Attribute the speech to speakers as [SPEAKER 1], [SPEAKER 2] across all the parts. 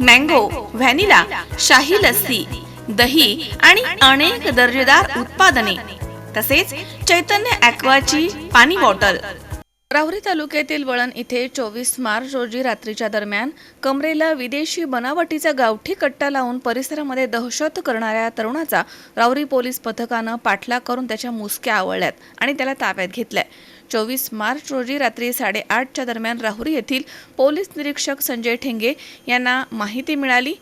[SPEAKER 1] Mango vanilla शाही लस्सी दही आणि अनेक दर्जेदार उत्पादने तसेच चैतन्य ॲक्वाची पाणी बॉटल. राहुरी तालुक्यातील वळण इथे चोवीस मार्च रोजी रात्रीच्या दरम्यान कमरेला विदेशी बनावटीचा गावठी कट्टा लावून परिसरामध्ये दहशत करणाऱ्या तरुणाचा राहुरी पोलीस पथकानं पाठलाग करून त्याच्या मुसक्या आवळल्यात आणि त्याला ताब्यात घेतलंय. चोवीस मार्च रोजी रात्री साडेआठच्या दरम्यान राहुरी येथील पोलीस निरीक्षक संजय ठेंगे यांना माहिती मिळाली.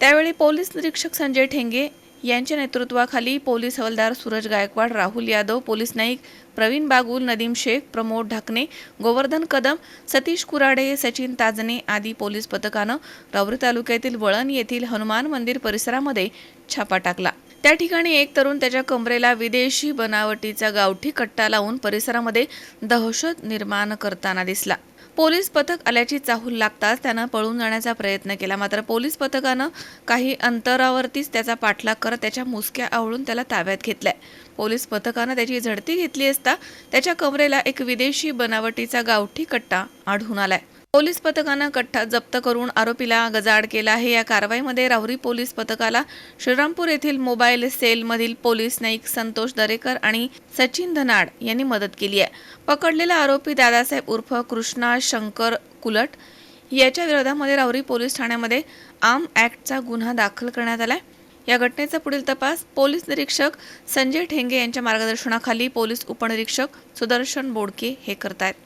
[SPEAKER 1] त्यावेळी पोलीस निरीक्षक संजय ठेंगे यांच्या नेतृत्वाखाली पोलीस हवालदार सूरज गायकवाड राहुल यादव पोलीस नाईक प्रवीण बागुल नदीम शेख प्रमोद ढाकणे गोवर्धन कदम सतीश कुराडे सचिन ताजने आदी पोलीस पथकानं राहुरी तालुक्यातील वळण येथील हनुमान मंदिर परिसरामध्ये छापा टाकला. त्या ठिकाणी एक तरुण त्याच्या कमरेला विदेशी बनावटीचा गावठी कट्टा लावून परिसरामध्ये दहशत निर्माण करताना दिसला. पोलीस पथक आल्याची चाहूल लागताच त्यानं पळून जाण्याचा प्रयत्न केला. मात्र पोलीस पथकानं काही अंतरावरतीच त्याचा पाठलाग करत त्याच्या मुसक्या आवळून त्याला ताब्यात घेतलाय. पोलीस पथकानं त्याची झडती घेतली असता त्याच्या कमरेला एक विदेशी बनावटीचा गावठी कट्टा आढळून आलाय. पोलीस पथकानं कट्टा जप्त करून आरोपीला गजाआड केला आहे. या कारवाईमध्ये राहुरी पोलीस पथकाला श्रीरामपूर येथील मोबाईल सेलमधील पोलीस नाईक संतोष दरेकर आणि सचिन धनाड यांनी मदत केली आहे. पकडलेला आरोपी दादासाहेब उर्फ कृष्णा शंकर कुलट याच्या विरोधामध्ये राहुरी पोलीस ठाण्यामध्ये आर्म ॲक्टचा गुन्हा दाखल करण्यात आला या घटनेचा पुढील तपास पोलीस निरीक्षक संजय ठेंगे यांच्या मार्गदर्शनाखाली पोलीस उपनिरीक्षक सुदर्शन बोडके हे करतायत.